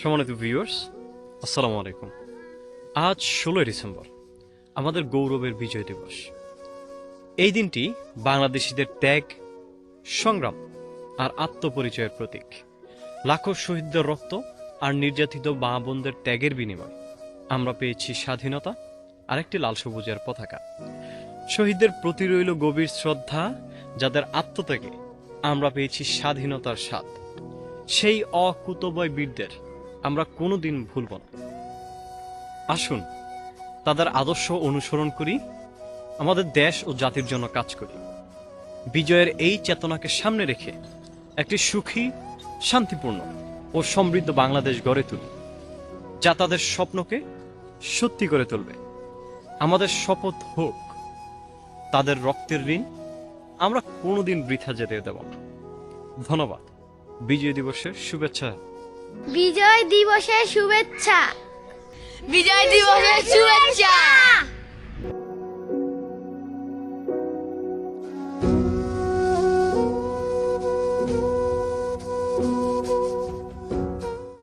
সম্মানিত ভিউয়ার্স আসসালামু আলাইকুম। আজ ষোলোই ডিসেম্বর, আমাদের গৌরবের বিজয় দিবস। এই দিনটি বাংলাদেশিদের ত্যাগ, সংগ্রাম আর আত্মপরিচয়ের প্রতীক। লাখো শহীদদের রক্ত আর নির্যাতিত মা বোনদের ত্যাগের বিনিময় আমরা পেয়েছি স্বাধীনতা আর একটি লাল সবুজের পতাকা। শহীদদের প্রতি রইল গভীর শ্রদ্ধা, যাদের আত্মত্যাগে আমরা পেয়েছি স্বাধীনতার স্বাদ। সেই অকুতবয় বীরদের আমরা কোনোদিন ভুলব না। আসুন, তাদের আদর্শ অনুসরণ করি, আমাদের দেশ ও জাতির জন্য কাজ করি। বিজয়ের এই চেতনাকে সামনে রেখে একটি সুখী, শান্তিপূর্ণ ও সমৃদ্ধ বাংলাদেশ গড়ে তুলি, যা তাদের স্বপ্নকে সত্যি করে তুলবে। আমাদের শপথ হোক, তাদের রক্তের ঋণ আমরা কোনোদিন বৃথা যেতে দেব না। ধন্যবাদ। বিজয় দিবসের শুভেচ্ছা। বিজয় দিবসের শুভেচ্ছা। বিজয় দিবসের শুভেচ্ছা।